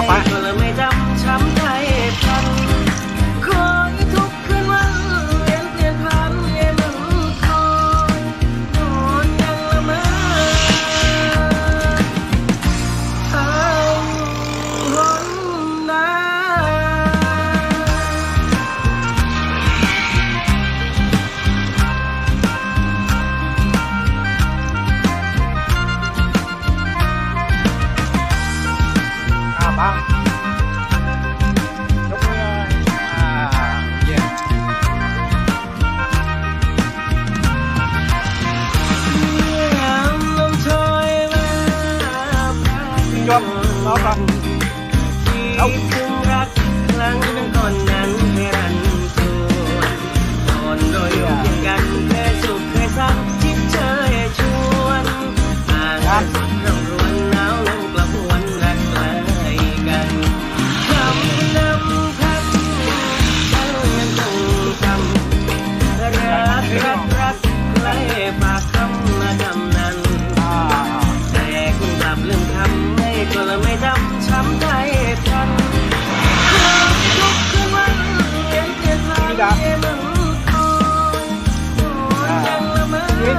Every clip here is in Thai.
ทำ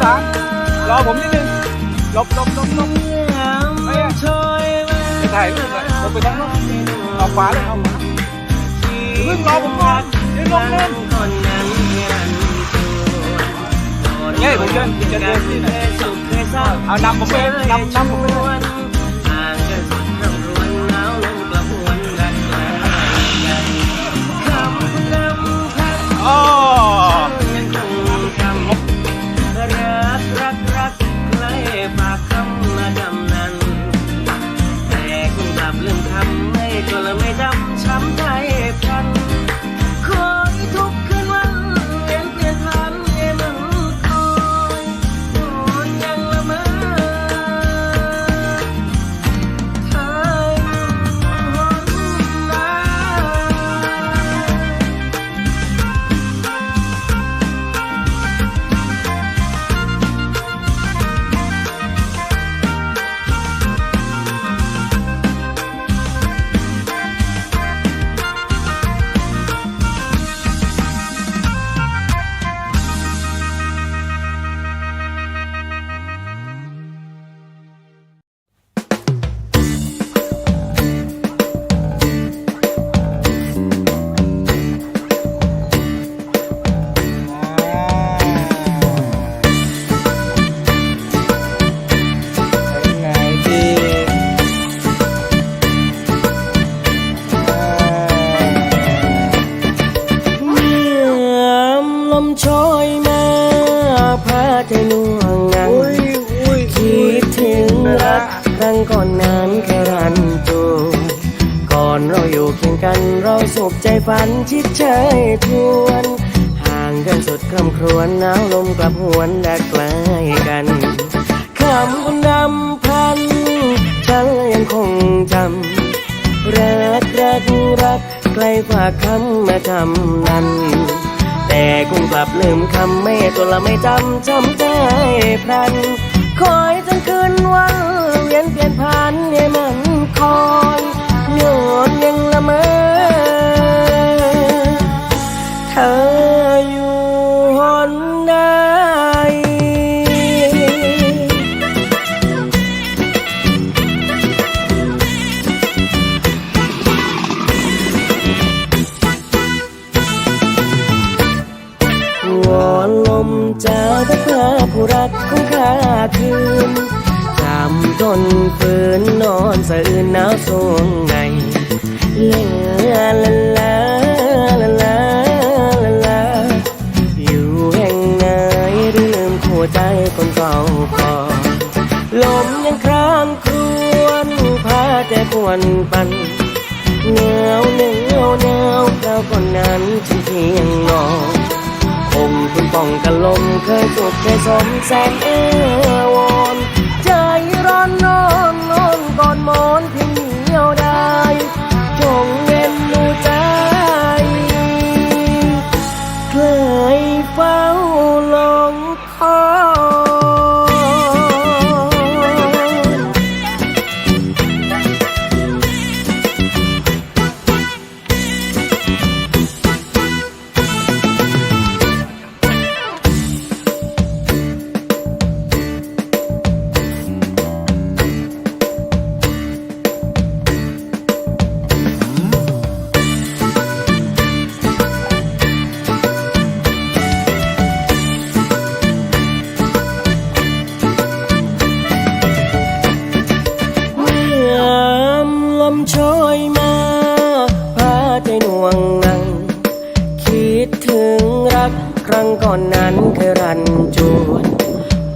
สามรอผมนิดนึงหลบหลบหลบหลบไมมันโชยไปถ่ายรูปเลยลงไปทางโน้นเอาขวาเลยเอาขวาเพิ่งรอผมก่อนเดี๋ยวลงเล่นเงี้ยผมเดินเดินเดินที่ไหนเอานำผมไปนำนำผมไป งก่อนนั้นแค่รันตูก่อนเราอยู่เคียงกันเราสุขใจฝันชิดเชยทวน ห่างกันสุดคำครวญหนาวลมกลับหวนและใกล้กันคำคุณนำพันฉันยังคงจำรักรักรักใกล้ฝากคำมาจำนั้น แต่คุณกลับลืมคำไม่ตัวละไม่จำจำใจพลัน คอยจนคืนวันเวียนเปลี่ยนผ่านให้มันคอยโยน มเจ้าพระพาผู้รักของข้าคืนจำทนฝืนนอนสะอื่นหนาวสวงในเลาลาลาลาลาลาลาอยู่แห่งไหนลืมหัวใจคนเก่าก่อลมยังครางครวนพาแต่ปวนปันเหนาวเหนาวเหนาวเราคนนั้นฉันเพียงนอน กันลมเคยสุขเคยสมแสนเอวอน อนนั้นเคยรันจวน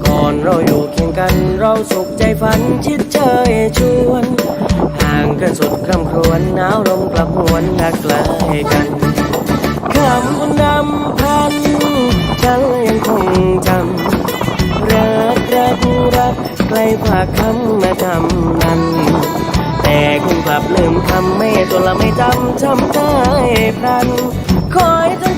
ก่อนเราอยู่เคียงกันเราสุขใจฝันชิดเชยชวน ห่างกันสุดคำครวญหนาวลมกลับหวนนักไกลกันคำนำพันฉันยังคงจำรักรักรักใกล้ฝากคำมาทำนั้น แต่คุณกลับลืมคำไม่ตัวละไม่จำช้ำใจพลันคอยจน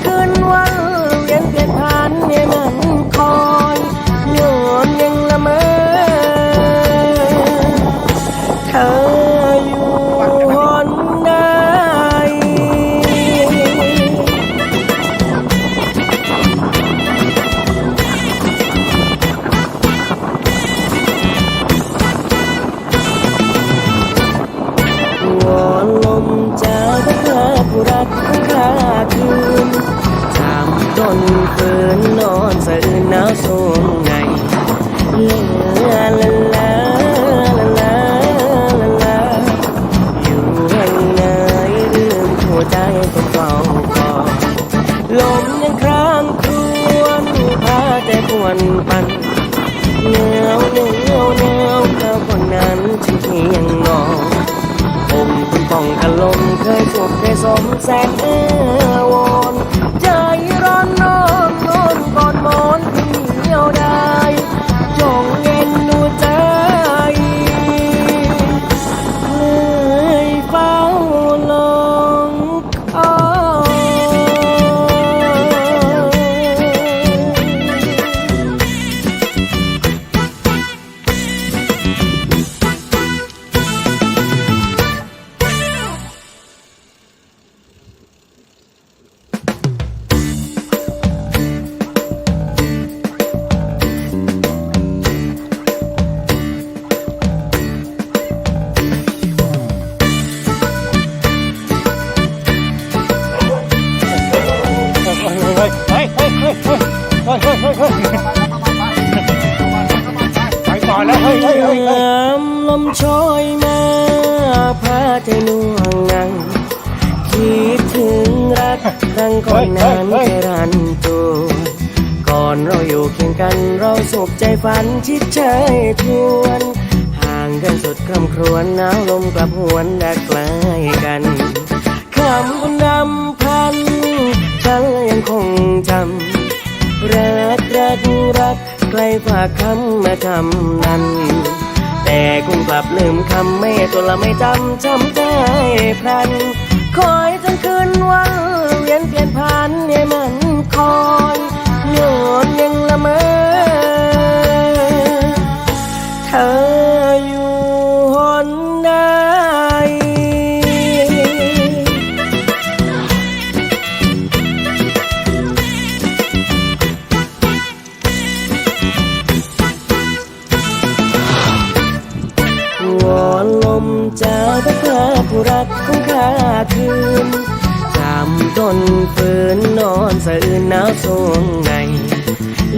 มยังครางครวนพาแต่ควนปันเหนียวเหนียวเหนียวเธอคนนั้นฉันเพียงมองผมคุณป้องกันลมเคยสุขเคยสมแสนเอวอนใจามลมโชยมาพาใจหน่วงนังคิดถึงรักครั้งก่อนนั้นเคยรันตัวก่อนเราอยู่เคียงกันเราสุขใจฝันชิดเชยชวนห่างกันสุดคร่ำครวญหนาวลมกลับหวนดักไกลกันคำคุณนำพันฉันยังคงจำรักรักรักใกล้ฝากคำมาทำนั้น แต่คงกลับลืมคำไม่ตัวละไม่จำจำใจพลัน คอยจนคืนวันเวียนเปลี่ยนผ่านเนี่ยมันคอยย้อนยังละเมอ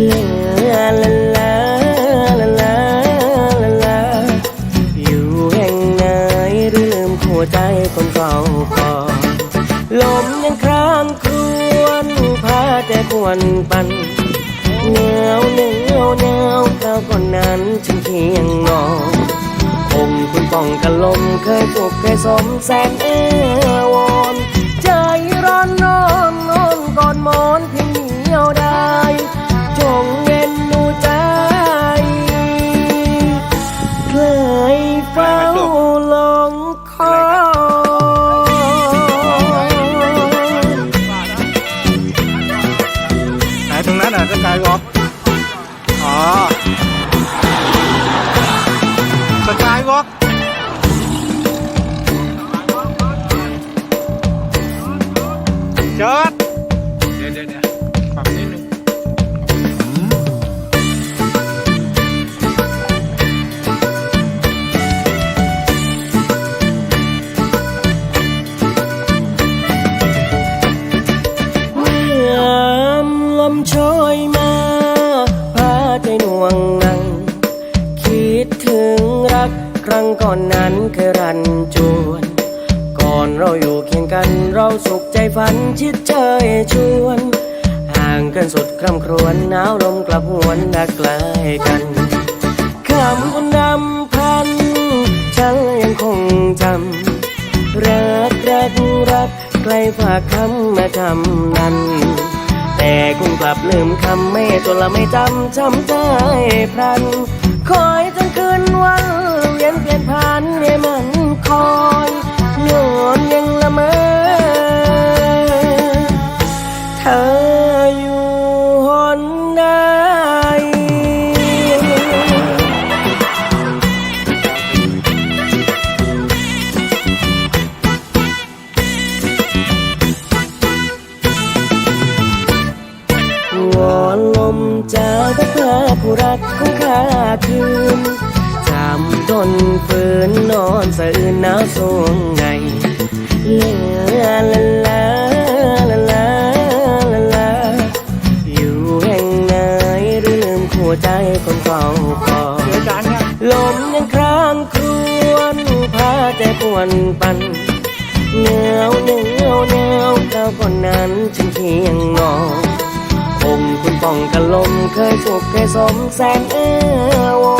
ลาลาลาลาลาลาลาอยู่แห่งไหนหรือลืมหัวใจคนเฝ้าคอลมยังครางครวนพาแต่ควนปั่นเหนียวเหนียวเหนียวเท่าคนนั้นฉันเพียงนอนผมคุณป้องกันลมเคยสุขเคยสมแสนเอว chết. เราอยู่เคียงกันเราสุขใจฝันชิดเชยชวน ห่างกันสุดคร่ำครวญหนาวลมกลับหวนดักไกลกันคำคนดำพันฉันยังคงจำรักรักรักใครฝากคำมาจำนั้น แต่คงกลับลืมคำไม่ตัวละไม่จำจำใจพรันคอยจนคืนวัน รักของข้าคืนจำทนฝืนนอนสะอื่นหนาวสวงในลาลาลาลาลาลาลาอยู่แห่งไหนหรือลืมคู่ใจคนเฝ้าคอยลมยังครางครวนพาแต่ปวนปันเหนียวเหนียวเหนียวเจ้าคนนั้นฉันเคียงนอนคง ป้องกันลมเคยสุขเคยสมแสนเอวอว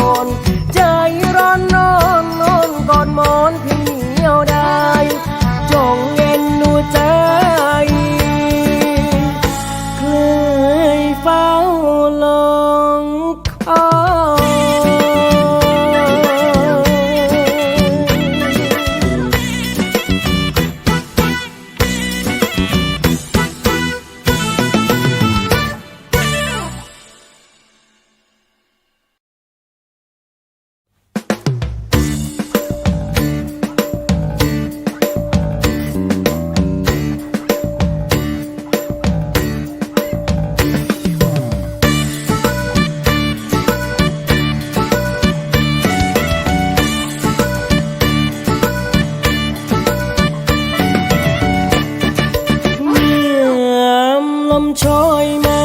ลมโชยมา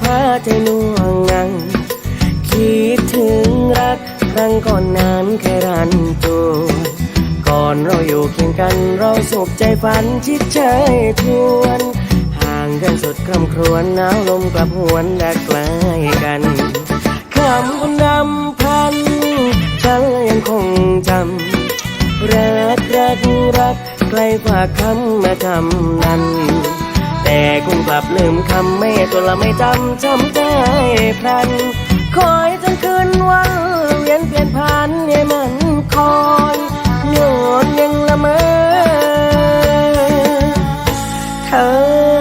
พาใจน่วงนัง คิดถึงรักครั้งก่อนนั้นเคยรันตัวก่อนเราอยู่เคียงกันเราสุขใจฝันชิดเชยชวน ห่างกันสุดคร่ำครวญหนาวลมกลับหวนดักไกลกันคำคนดำพันฉันยังคงจำรักรักรักใครฝาคำมาจำนั้น แต่คงกลับลืมคำไม่ตัวละไม่จำจำใจพลัน คอยจนคืนวันเวียนเปลี่ยนผ่านให้มันคอยโยนยังละเมอเธอ